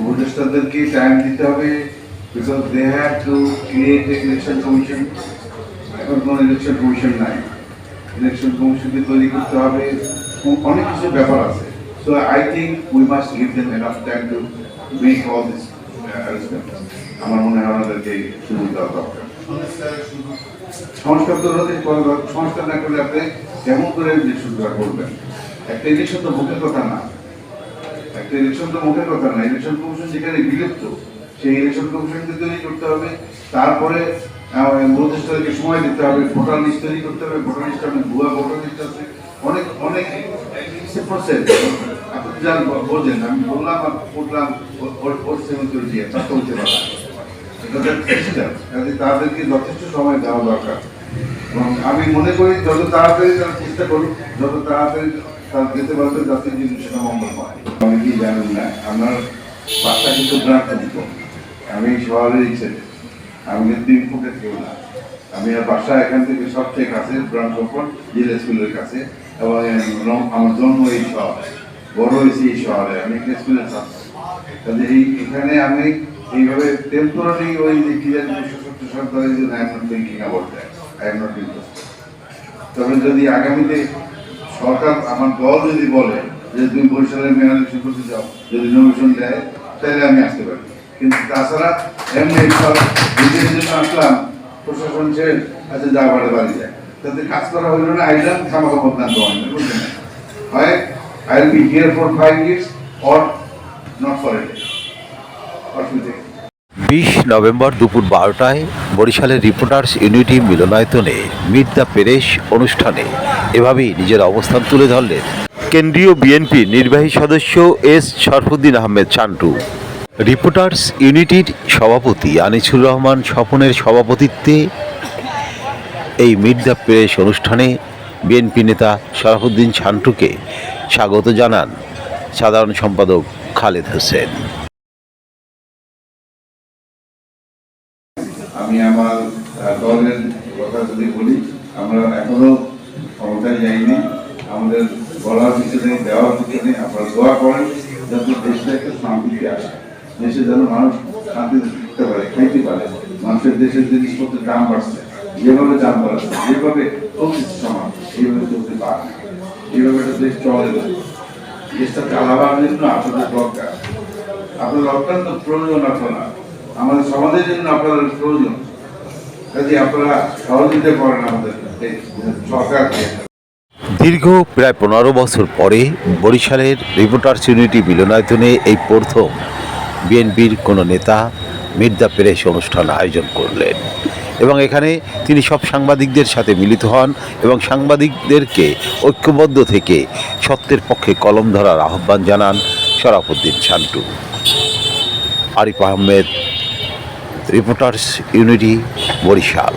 উপদেষ্টাদেরকে time দিতে হবে because they have to create election commission এখন কোনো ইলেকশন কমিশন নাই। ইলেকশন কমিশনকে তৈরি করতে হবে। অনেক কিছু ব্যাপার আছে। So I think we must give them enough time to make all this আমার মনে হয় আমাদেরকে সুযোগ দেওয়া দরকার। সংস্কার তো সংস্কার না করলে আপনি কেমন করে ইলেকশন করবেন? একটা ইলেকশন তো মুখের কথা না। একটা ইলেকশন তো মুখের কথা না ইলেকশন কমিশন যেখানে বিলুপ্ত, সেই ইলেকশন কমিশনকে তৈরি করতে হবে, তারপরে প্রতিষ্ঠানকে সময় দিতে হবে, ভোটার লিস্ট তৈরি করতে হবে, ভোটার লিস্ট অনেক ভুয়া ভোটার লিস্ট আছে, অনেক অনেক আপনি যান বোঝেন, আমি বললাম আর কাজে তাদেরকে যথেষ্ট সময় দেওয়া দরকার। আমি মনে করি, যত তাড়াতাড়ি তারা চেষ্টা করুক, যত তাড়াতাড়ি তারা যেতে পারবে যাতে জিনিসটা মঙ্গল হয়। অনেকেই জানেন না আমার বাসা কিন্তু গ্রাম দিত আমি শহরেরই ছেলে আমি কিন্তু ফুটের কেউ না। আমি বাসা এখান থেকে সবচেয়ে কাছে, গ্রাম সম্পদ স্কুলের কাছে, এবং আমার জন্ম এই শহরে, বড় হয়েছে এই শহরে, আমি একটা স্কুলের কাজে এই, এখানে আমি এইভাবে টেম্পোরারি ওই যে কি জানি দুশো সত্তর যে I am not thinking about that I am not interested তবে যদি আগামীতে সরকার আমার দল যদি বলে যে তুমি বরিশালের মেয়র ইলেকশন করতে যাও যদি নমিশন দেয়, তাহলে আমি আসতে পারি। কিন্তু তাছাড়া এমনি নিজের জন্য আসলাম, প্রশাসন ছেড়ে আচ্ছা যা বাড়ি বাড়ি যায়। তাতে কাজ করা হইল না আইলাম খামাখা বদনাম দেওয়া বুঝলেন? হয় I will be here for five years or not for a অসুবিধা নেই। বিশ নভেম্বর দুপুর বারোটায় বরিশালের রিপোর্টার্স ইউনিটি মিলনায়তনে মিট দ্য পেরেশ অনুষ্ঠানে এভাবেই নিজের অবস্থান তুলে ধরলেন কেন্দ্রীয় বিএনপি নির্বাহী সদস্য এস শরফুদ্দিন আহমেদ চান্টু। রিপোর্টার্স ইউনিটির সভাপতি আনিসুর রহমান স্বপনের সভাপতিত্বে এই মিট দ্য পেরেশ অনুষ্ঠানে বিএনপি নেতা শরাফুদ্দিন ছান্টুকে স্বাগত জানান সাধারণ সম্পাদক খালেদ হোসেন। আমি আমার দলের কথা যদি বলি, আমরা এখনও ক্ষমতায় যাইনি। আমাদের বলার পিছনে, দেওয়ার পিছনে আপনারা দোয়া করেন যাতে দেশটা একটা শান্তিতে আসে। দেশে যেন মানুষ শান্তিতে থাকতে পারে খাইতে পারে। মানুষের দেশের জিনিসপত্রের দাম বাড়ছে। যেভাবে দাম বাড়ছে, যেভাবে চলছে সমাজ এইভাবে চলতে পারে এইভাবে একটা দেশ চলে না। দেশটা চালাবার জন্য আপনাদের দরকার। আপনার অত্যন্ত প্রয়োজন আপনারা। আমাদের সমাজের জন্য আপনাদের প্রয়োজন। কাজে আপনারা সহযোগিতা করেন আমাদের সরকারকে দীর্ঘ প্রায় পনেরো বছর পরে বরিশালের রিপোর্টার্স ইউনিটি মিলনায়তনে এই প্রথম বিএনপির কোনো নেতা মির্জা পেরেশ অনুষ্ঠান আয়োজন করলেন। এবং এখানে তিনি সব সাংবাদিকদের সাথে মিলিত হন এবং সাংবাদিকদেরকে ঐক্যবদ্ধ থেকে সত্যের পক্ষে কলম ধরার আহ্বান জানান Sharafuddin ছান্টু। Arif Ahmed reporters unity Barisal.